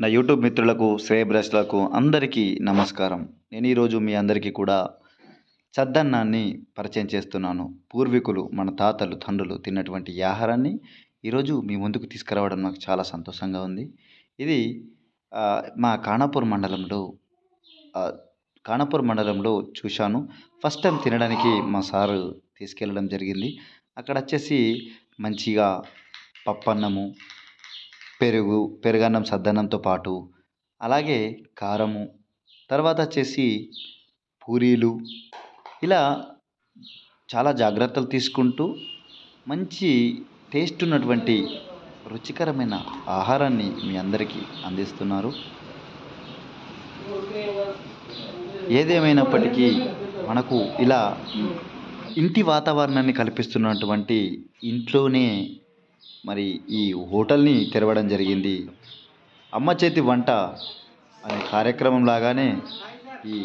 నా యూట్యూబ్ మిత్రులకు శ్రేయబ్రష్లకు అందరికీ నమస్కారం. నేను ఈరోజు మీ అందరికీ కూడా చద్దన్నాన్ని పరిచయం చేస్తున్నాను. పూర్వీకులు మన తాతలు తండ్రులు తిన్నటువంటి ఆహారాన్ని ఈరోజు మీ ముందుకు తీసుకురావడం నాకు చాలా సంతోషంగా ఉంది. ఇది మా కానాపూర్ మండలంలో ఆ, మండలంలో చూశాను. ఫస్ట్ టైం తినడానికి మా సారు తీసుకెళ్ళడం జరిగింది. అక్కడ వచ్చేసి మంచిగా పప్పన్నము పెరుగు పెరుగన్నం సద్దన్నంతో పాటు అలాగే కారము తర్వాత వచ్చేసి పూరీలు. ఇలా చాలా జాగ్రత్తలు తీసుకుంటూ మంచి టేస్ట్ ఉన్నటువంటి రుచికరమైన ఆహారాన్ని మీ అందరికీ అందిస్తున్నారు. ఏదేమైనప్పటికీ మనకు ఇలా ఇంటి వాతావరణాన్ని కల్పిస్తున్నటువంటి ఇంట్లోనే మరి ఈ హోటల్ని తెరవడం జరిగింది. అమ్మ చేతి వంట అనే కార్యక్రమం లాగానే ఈ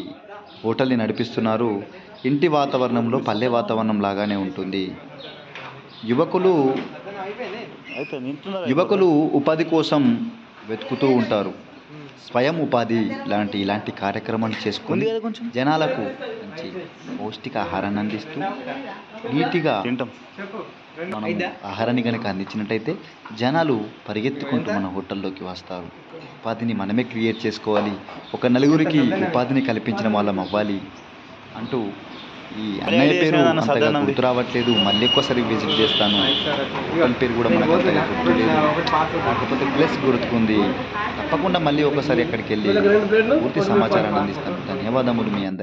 హోటల్ని నడిపిస్తున్నారు. ఇంటి వాతావరణంలో పల్లె వాతావరణం లాగానే ఉంటుంది. యువకులు యువకులు ఉపాధి కోసం వెతుకుతూ ఉంటారు. స్వయం ఉపాధి లాంటి ఇలాంటి కార్యక్రమాలు చేసుకుని జనాలకు మంచి పౌష్టిక ఆహారాన్ని అందిస్తూ నీట్గా మనం ఆహారాన్ని కనుక అందించినట్టయితే జనాలు పరిగెత్తుకుంటూ మన హోటల్లోకి వస్తారు. ఉపాధిని మనమే క్రియేట్ చేసుకోవాలి. ఒక నలుగురికి ఉపాధిని కల్పించిన వాళ్ళం అవ్వాలి అంటూ ఈ అన్నయ్య పేరు అంతగా గుర్తు రావట్లేదు. మళ్ళీ ఒక్కసారి విజిట్ చేస్తాను. హోటల్ పేరు కూడా మనకు అంతగా గుర్తులేదు కాకపోతే ప్లస్ గుర్తుకుంది. తప్పకుండా మళ్ళీ ఒకసారి అక్కడికి వెళ్ళి పూర్తి సమాచారాన్ని అందిస్తాను. ధన్యవాదములు మీ అందరికీ.